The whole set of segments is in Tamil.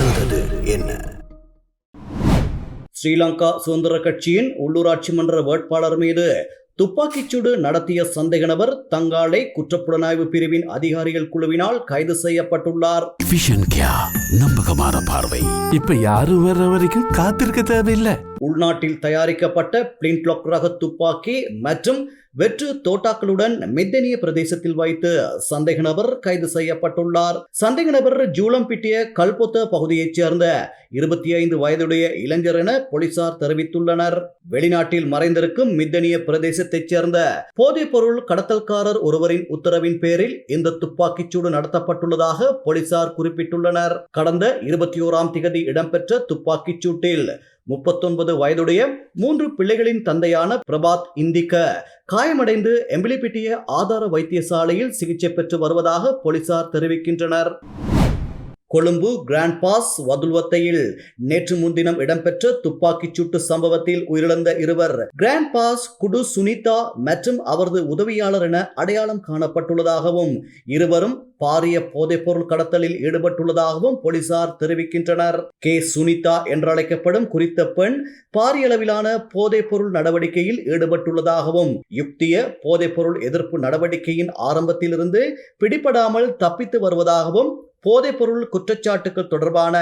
நடந்தது என்ன? ஸ்ரீலங்கா சுதந்திர கட்சியின் உள்ளூராட்சி மன்ற வேட்பாளர் மீது துப்பாக்கிச் சூடு நடத்திய சந்தேக நபர் தங்காலை குற்றப்புலனாய்வு பிரிவின் அதிகாரிகள் குழுவினால் கைது செய்யப்பட்டுள்ளார். நம்பகமான பார்வை இப்ப யாரும் வர்ற வரைக்கும் காத்திருக்க தேவையில்லை. உள்நாட்டில் தயாரிக்கப்பட்ட பிளின்ட்லாக் ரக துப்பாக்கி மற்றும் வெற்று தோட்டாக்களுடன் மெத்தனிய பிரதேசத்தில் வைத்து சந்தேக நபர் கைது செய்யப்பட்டுள்ளார். சந்தேக நபர் ஜூலம்பிட்டிய கல்பொத்த பகுதியைச் சேர்ந்த இருபத்தி ஐந்து வயதுடைய இளைஞர் என போலீசார் தெரிவித்துள்ளனர். வெளிநாட்டில் மறைந்திருக்கும் மித்தனிய பிரதேசத்தைச் சேர்ந்த போதைப் பொருள் கடத்தல்காரர் ஒருவரின் உத்தரவின் பேரில் இந்த துப்பாக்கிச்சூடு நடத்தப்பட்டுள்ளதாக போலீசார் குறிப்பிட்டுள்ளனர். கடந்த இருபத்தி ஓராம் திகதி இடம்பெற்ற துப்பாக்கிச் சூட்டில் முப்பத்தொன்பது வயதுடைய மூன்று பிள்ளைகளின் தந்தையான பிரபாத் இந்திக்க. காயமடைந்து எம்பிலிபிட்டிய ஆதார வைத்தியசாலையில் சிகிச்சை பெற்று வருவதாக போலீசார் தெரிவிக்கின்றனர். கொழும்பு கிராண்ட் பாஸ் வதுல்வத்தையில் நேற்று முன்தினம் இடம்பெற்ற துப்பாக்கிச் சூட்டு சம்பவத்தில் உயிரிழந்த இருவர். கிராண்ட் பாஸ் குடு சுனிதா மற்றும் அவரது உதவியாளர் என அடையாளம் காணப்பட்டுள்ளதாகவும் இருவரும் பாரிய போதைப்பொருள் கடத்தலில் ஈடுபட்டுள்ளதாகவும் போலீசார் தெரிவிக்கின்றனர். கே. சுனிதா என்றழைக்கப்படும் குறித்த பெண் பாரிய அளவிலான போதைப்பொருள் நடவடிக்கையில் ஈடுபட்டுள்ளதாகவும் யுக்திய போதைப்பொருள் எதிர்ப்பு நடவடிக்கையின் ஆரம்பத்திலிருந்து பிடிபடாமல் தப்பித்து வருவதாகவும் போதைப்பொருள் குற்றச்சாட்டுகள் தொடர்பான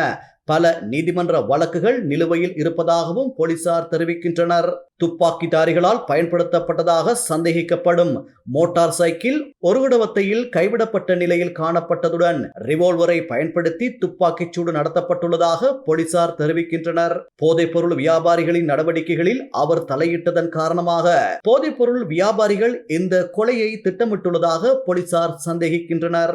பல நீதிமன்ற வழக்குகள் நிலுவையில் இருப்பதாகவும் போலீசார் தெரிவிக்கின்றனர். துப்பாக்கிதாரிகளால் பயன்படுத்தப்பட்டதாக சந்தேகிக்கப்படும் மோட்டார் சைக்கிள் ஒருவிடவத்தையில் கைவிடப்பட்ட நிலையில் காணப்பட்டதுடன் ரிவால்வரை பயன்படுத்தி துப்பாக்கிச்சூடு நடத்தப்பட்டுள்ளதாக போலீசார் தெரிவிக்கின்றனர். போதைப்பொருள் வியாபாரிகளின் நடவடிக்கைகளில் அவர் தலையிட்டதன் காரணமாக போதைப்பொருள் வியாபாரிகள் இந்த கொலையை திட்டமிட்டுள்ளதாக போலீசார் சந்தேகிக்கின்றனர்.